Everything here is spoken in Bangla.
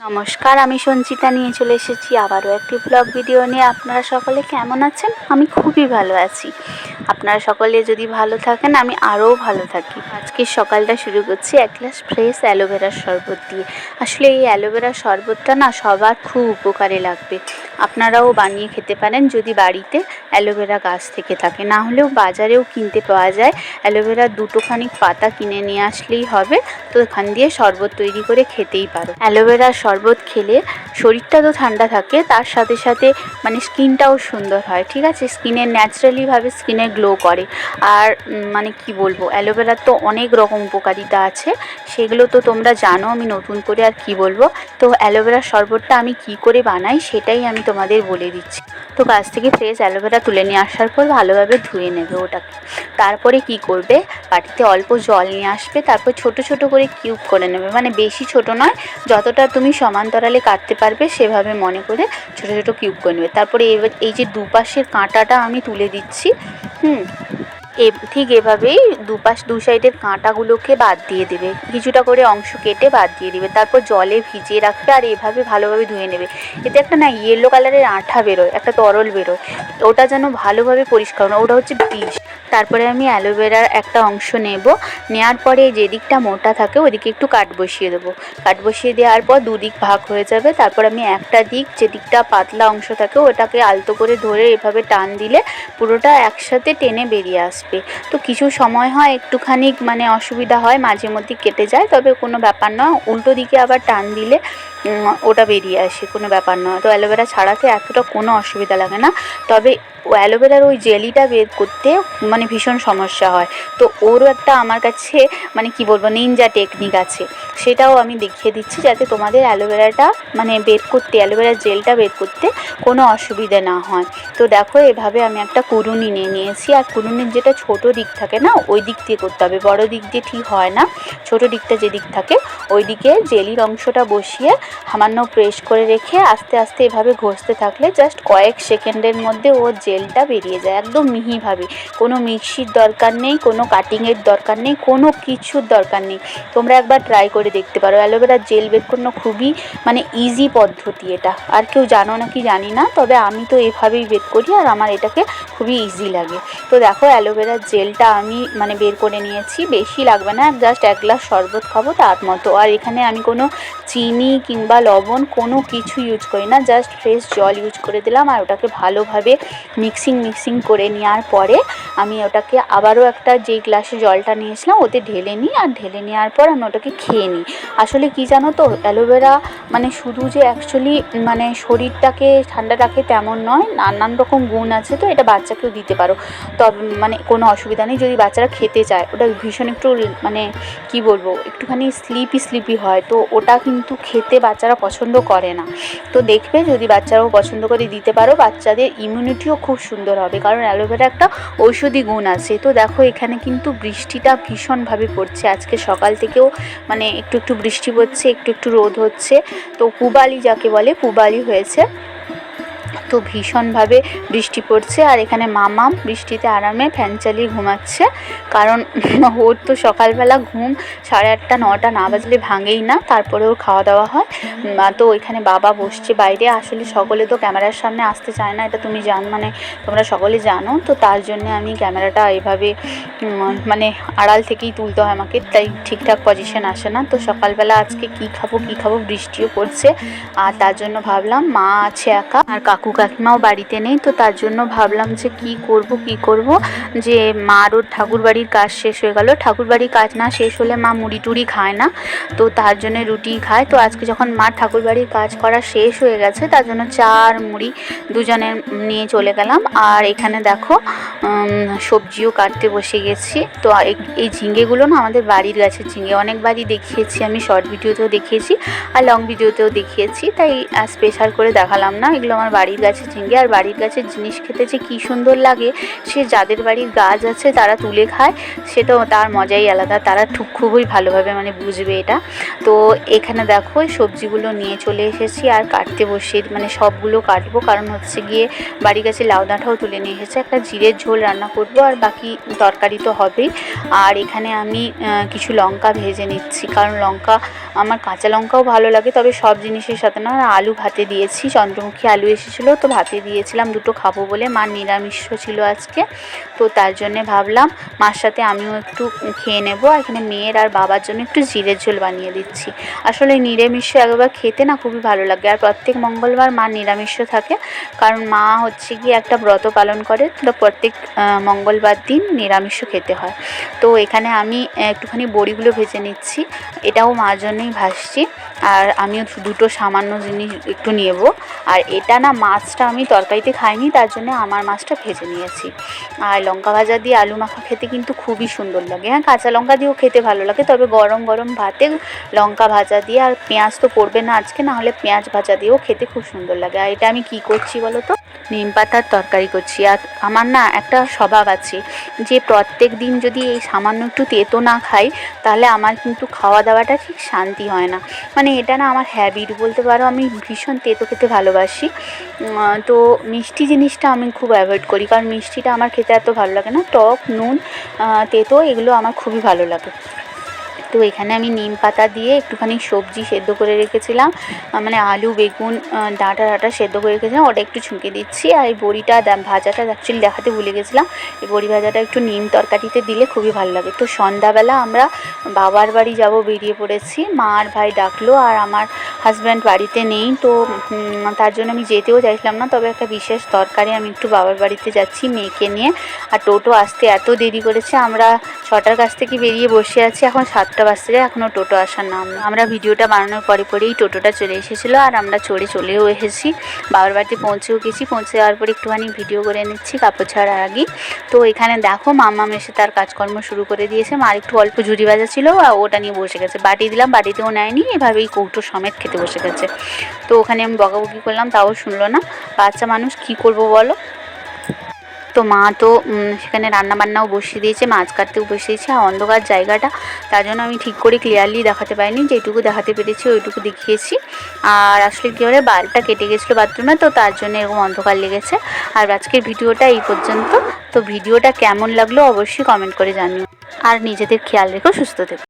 নমস্কার, আমি সঞ্চিতা নিয়ে চলে এসেছি আবারও একটি ব্লগ ভিডিও নিয়ে। আপনারা সকলে কেমন আছেন? আমি খুবই ভালো আছি। আপনারা সকলে যদি ভালো থাকেন, আমি আরও ভালো থাকি। আজকে সকালটা শুরু করছি এক গ্লাস ফ্রেশ অ্যালোভেরার শরবত দিয়ে। আসলে এই অ্যালোভেরার শরবতটা না সবার খুব উপকারে লাগবে। আপনারাও বানিয়ে খেতে পারেন যদি বাড়িতে অ্যালোভেরা গাছ থেকে থাকে। না হলেও বাজারেও কিনতে পাওয়া যায়। অ্যালোভেরার দুটোখানি পাতা কিনে নিয়ে আসলেই হবে। তো এখান দিয়ে শরবত তৈরি করে খেতেই পারো। অ্যালোভেরার শরবত খেলে শরীরটা তো ঠান্ডা থাকে, তার সাথে সাথে মানে স্কিনটাও সুন্দর হয়, ঠিক আছে? স্কিনের ন্যাচারালিভাবে স্কিনে গ্লো করে। আর মানে কি বলব, অ্যালোভেরার তো অনেক রকম উপকারিতা আছে। সেগুলো তো তোমরা জানো, আমি নতুন করে আর কি বলব। তো অ্যালোভেরার শরবতটা আমি কি করে বানাই সেটাই আমি তোমাদের বলে দিচ্ছি। তো গাছ থেকে ফ্রেশ অ্যালোভেরা তুলে নিয়ে আসার পর ভালোভাবে ধুয়ে নেবে ওটাকে। তারপরে কি করবে? বাটিতে অল্প জল নিয়ে আসবে, তারপর ছোট ছোট করে কিউব করে নেবে। মানে বেশি ছোট নয়, যতটা তুমি সমান্তরালে কাটতে পারবে সেভাবে মনে করে ছোট ছোট কিউব করে নেবে। তারপরে এই যে দুপাশের কাঁটাটা আমি তুলে দিচ্ছি, হুম? এ, ঠিক এভাবেই দুপাশ, দু সাইডের কাঁটাগুলোকে বাদ দিয়ে দেবে। কিছুটা করে অংশ কেটে বাদ দিয়ে দেবে। তারপর জলে ভিজিয়ে রাখবে আর এভাবে ভালোভাবে ধুয়ে নেবে। এতে একটা না ইয়েলো কালারের আঠা বেরোয়, একটা তরল বেরোয়। ওটা যেন ভালোভাবে পরিষ্কার না ওটা হচ্ছে বীজ তারপরে আমি অ্যালোভেরার একটা অংশ নেব। নেওয়ার পরে যে দিকটা মোটা থাকে, ওদিকে একটু কাট বসিয়ে দেবো। কাট বসিয়ে দেওয়ার পর দুদিক ভাগ হয়ে যাবে। তারপর আমি একটা দিক, যে দিকটা পাতলা অংশ থাকে, ওটাকে আলতো করে ধরে এভাবে টান দিলে পুরোটা একসাথে টেনে বেরিয়ে আসবে। তো কিছু সময় হয়, একটুখানি মানে অসুবিধা হয়, মাঝে মধ্যে কেটে যায়, তবে কোনো ব্যাপার নয়। উল্টো দিকে আবার টান দিলে ওটা বেরিয়ে আসে, কোনো ব্যাপার নয়। তো অ্যালোভেরা ছাড়াতে এতটা কোনো অসুবিধা লাগে না। তবে অ্যালোভেরার ওই জেলিটা বের করতে মানে ভীষণ সমস্যা হয়। তো ওরও একটা আমার কাছে মানে কি বলব নিনজা টেকনিক আছে। সেটাও আমি দেখিয়ে দিচ্ছি যাতে তোমাদের অ্যালোভেরাটা মানে বের করতে, অ্যালোভেরার জেলটা বের করতে কোনো অসুবিধে না হয়। তো দেখো, এভাবে আমি একটা কুরুনি নিয়ে নিয়েছি। আর কুড়ুনির যেটা ছোট দিক থাকে না, ওই দিক দিয়ে করতে হবে। বড় দিক দিয়ে ঠিক হয় না। ছোট দিকটা যে দিক থাকে, ওই দিকে জেলির অংশটা বসিয়ে সামান্য প্রেস করে রেখে আস্তে আস্তে এভাবে ঘষতে থাকলে জাস্ট কয়েক সেকেন্ডের মধ্যে ওর জেলটা বেরিয়ে যায়, একদম মিহিভাবে। কোনো মিক্সির দরকার নেই, কোনো কাটিংয়ের দরকার নেই, কোনো কিছুর দরকার নেই। তোমরা একবার ট্রাই করে দেখতে পারো। অ্যালোভেরার জেল বের করানো খুবই মানে ইজি পদ্ধতি এটা। আর কেউ জানো নাকি জানি না, তবে আমি তো এভাবেই বের করি আর আমার এটাকে খুবই ইজি লাগে। তো দেখো অ্যালোভেরার জেলটা আমি মানে বের করে নিয়েছি, বেশি লাগবে না জাস্ট এক গ্লাস শরবত খাব তার মতো। আর এখানে আমি কোনো চিনি কিংবা লবণ কোনো কিছু ইউজ করি না জাস্ট ফ্রেশ জল ইউজ করে দিলাম আর ওটাকে ভালোভাবে মিক্সিং মিক্সিং করে নেওয়ার পরে আমি ওটাকে আবারও একটা যেই গ্লাসে জলটা নিয়েছিলাম ওতে ঢেলে নিই আর ঢেলে নেওয়ার পর আমি ওটাকে খেয়ে নিই। আসলে কি জানো তো, অ্যালোভেরা মানে শুধু যে অ্যাকচুয়ালি মানে শরীরটাকে ঠান্ডা রাখে তেমন নয়, নানান রকম গুণ আছে তো, এটা বাচ্চাকেও দিতে পারো। তবে মানে কোনো অসুবিধা নেই, যদি বাচ্চারা খেতে চায়। ওটা ভীষণ একটু মানে কি বলব, একটুখানি স্লিপি স্লিপি হয়। তো ওটা কিন্তু খেতে বাচ্চারা পছন্দ করে না। তো দেখবে যদি বাচ্চারাও পছন্দ করে দিতে পারো, বাচ্চাদের ইমিউনিটিও খুব সুন্দর হবে। কারণ অ্যালোভেরা একটা ঔষধি গুণ আছে। তো দেখো এখানে কিন্তু বৃষ্টিটা ভীষণভাবে পড়ছে। আজকে সকাল থেকেও মানে একটু একটু বৃষ্টি পড়ছে, একটু একটু রোদ হচ্ছে। তো পুবালি যাকে বলে, পুবালি হয়েছে। তো ভীষণভাবে বৃষ্টি পড়ছে আর এখানে মামাম বৃষ্টিতে আরামে ফ্যান চালিয়ে ঘুমাচ্ছে। কারণ ওর তো সকালবেলা ঘুম সাড়ে আটটা, নটা না বাজলে ভাঙেই না, তারপরে ওর খাওয়া দাওয়া হয়। তো ওইখানে বাবা বসছে বাইরে, আসলে সকলে তো ক্যামেরার সামনে আসতে চায় না, এটা তুমি জান মানে তোমরা সকলে জানো, তো তার জন্যে আমি ক্যামেরাটা এভাবে মানে আড়াল থেকেই তুলতে হয় আমাকে, তাই ঠিকঠাক পজিশন আসে না। তো সকালবেলা আজকে কি খাব কি খাব, বৃষ্টিও পড়ছে। আর তার জন্য ভাবলাম মা আছে একা, আর কাকু কাকিমাও বাড়িতে নেই, তো তার জন্য ভাবলাম যে কি করব কি করব? যে মারও ঠাকুর বাড়ির কাজ শেষ হয়ে গেল। ঠাকুর বাড়ির কাজ না শেষ হলে মা মুড়ি টুড়ি খায় না, তো তার জন্য রুটি খায়। তো আজকে যখন মা ঠাকুর বাড়ির কাজ করা শেষ হয়ে গেছে, তার জন্য চার মুড়ি দুজনের নিয়ে চলে গেলাম। আর এখানে দেখো সবজিও কাটতে বসে গেছি। তো এই- ঝিঙ্গেগুলো না আমাদের বাড়ির গাছের ঝিঙ্গে। অনেকবারই দেখিয়েছি আমি, শর্ট ভিডিওতেও দেখিয়েছি আর লং ভিডিওতেও দেখিয়েছি। তাই স্পেশাল করে দেখালাম না, এগুলো আমার বাড়ির গাছের ঝিঙ্গে আর বাড়ির গাছের জিনিস খেতে যে কী সুন্দর লাগে, সে যাদের বাড়ির গাছ আছে তারা তুলে খায় সেটাও তার মজাই আলাদা, তারা ঠুক খুবই ভালোভাবে মানে বুঝবে এটা। তো এখানে দেখো সবজিগুলো নিয়ে চলে এসেছি আর কাটতে বসে মানে সবগুলো কাটবো, কারণ হচ্ছে গিয়ে বাড়ি গাছে লাউ ডাঁটাও তুলে নিয়ে এসেছে, একটা জিরের ঝোল রান্না করব আর বাকি তরকারি তো হবেই। আর এখানে আমি কিছু লঙ্কা ভেজে নিচ্ছি, কারণ লঙ্কা, আমার কাঁচা লঙ্কাও ভালো লাগে, তবে সব জিনিসের সাথে না, আলু ভাতে দিয়েছি, চন্দ্রমুখী আলু এসেছিল তো ভাতে দিয়েছিলাম, দুটো খাব বলে। মা নিরামিষ ছিল আজকে, তো তার জন্যে ভাবলাম মার সাথে আমিও একটু খেয়ে নেব। আর এখানে মেয়ের আর বাবার জন্য একটু জিরের ঝোল বানিয়ে দিচ্ছি। আসলে নিরামিষ একবার খেতে না খুবই ভালো লাগে। আর প্রত্যেক মঙ্গলবার মা নিরামিষ থাকে। কারণ মা হচ্ছে গিয়ে একটা ব্রত পালন করে। তো প্রত্যেক মঙ্গলবার দিন নিরামিষ খেতে হয়। তো এখানে আমি একটুখানি বড়িগুলো ভেজে নিচ্ছি। এটাও মার জন্যই ভাসছি। আর আমিও দুটো সামান্য জিনিস একটু নেব। আর এটা না মাছটা আমি তরকারিতে খাইনি, তার জন্য আমার মাছটা ভেজে নিয়েছি। আর লঙ্কা ভাজা দিয়ে আলু মাখা খেতে কিন্তু খুবই সুন্দর লাগে। হ্যাঁ কাঁচা লঙ্কা দিয়েও খেতে ভালো লাগে, তবে গরম গরম ভাতে লঙ্কা ভাজা দিয়ে আর পেঁয়াজ তো পড়বে না আজকে, না হলে পেঁয়াজ ভাজা দিয়েও খেতে খুব সুন্দর লাগে। আর এটা আমি কি করছি বলো তো? নিম পাতার তরকারি করছি। আর আমার না একটা স্বভাব আছে যে প্রত্যেক দিন যদি এই সামান্য একটু তেতো না খাই, তাহলে আমার কিন্তু খাওয়া দাওয়াটা ঠিক শান্তি হয় না। মানে এটা না আমার হ্যাবিট বলতে পারো, আমি ভীষণ তেতো খেতে ভালোবাসি। তো মিষ্টি জিনিসটা আমি খুব অ্যাভয়েড করি, কারণ মিষ্টিটা আমার খেতে এত ভালো লাগে না। টক, নুন তেতো, এগুলো আমার খুবই ভালো লাগে। তো এখানে আমি নিম পাতা দিয়ে একটুখানি সবজি সেদ্ধ করে রেখেছিলাম। মানে আলু, বেগুন ডাঁটা ডাঁটা সেদ্ধ করে রেখেছিলাম। ওটা একটু ছুঁকে দিচ্ছি। আর এই বড়িটা ভাজাটা অ্যাকচুয়ালি দেখাতে ভুলে গেছিলাম। এই বড়ি ভাজাটা একটু নিম তরকারিতে দিলে খুবই ভালো লাগে। তো সন্ধ্যাবেলা আমরা বাবার বাড়ি যাব, বেরিয়ে পড়েছি। মা আর ভাই ডাকলো আর আমার হাজব্যান্ড বাড়িতে নেই। তো তার জন্য আমি যেতেও চাইছিলাম না। তবে একটা বিশেষ দরকারে আমি একটু বাবার বাড়িতে যাচ্ছি মেয়েকে নিয়ে। আর টোটো আসতে এত দেরি করেছে। আমরা ছটার কাছ থেকে বেরিয়ে বসে আছি। এখন সাতটা বাজতে যায় এখনও টোটো আসার নাম আমরা ভিডিওটা বানানোর পরে পরেই টোটোটা চলে এসেছিল আর আমরা চড়ে চলেও এসেছি। বাবার বাড়িতে পৌঁছেও গেছি। পৌঁছে যাওয়ার পরে একটুখানি ভিডিও করে নিচ্ছি কাপড় ছাড়ার আগেই। তো এখানে দেখো মামা এসে তার কাজকর্ম শুরু করে দিয়েছে। মার একটু অল্প ঝুড়ি বাজা ছিল আর ওটা নিয়ে বসে গেছে। বাটি দিলাম, বাটিতেও নেয়নি। এভাবেই কৌটো সমেত খেতে বসে গেছে। তো ওখানে আমি বকাবকি করলাম, তাও শুনলো না। বাচ্চা মানুষ কি করব বলো? তো মা তো সেখানে রান্না বান্নাও বসিয়ে দিয়েছে, মাছ কাটতেও বসিয়েছে, আর অন্ধকার জায়গাটা, তার জন্য আমি ঠিক করে ক্লিয়ারলি দেখাতে পারিনি, যেটুকু দেখাতে পেরেছি ওইটুকু দেখিয়েছি। আর আসলে কী হলে বালটা কেটে গেছিল বাথরুমে তো তার জন্য এরকম অন্ধকার লেগেছে। আর আজকের ভিডিওটা এই পর্যন্ত, তো ভিডিওটা কেমন লাগল অবশ্যই কমেন্ট করে জানিও। আর নিজেদের খেয়াল রেখো, সুস্থ থেকো।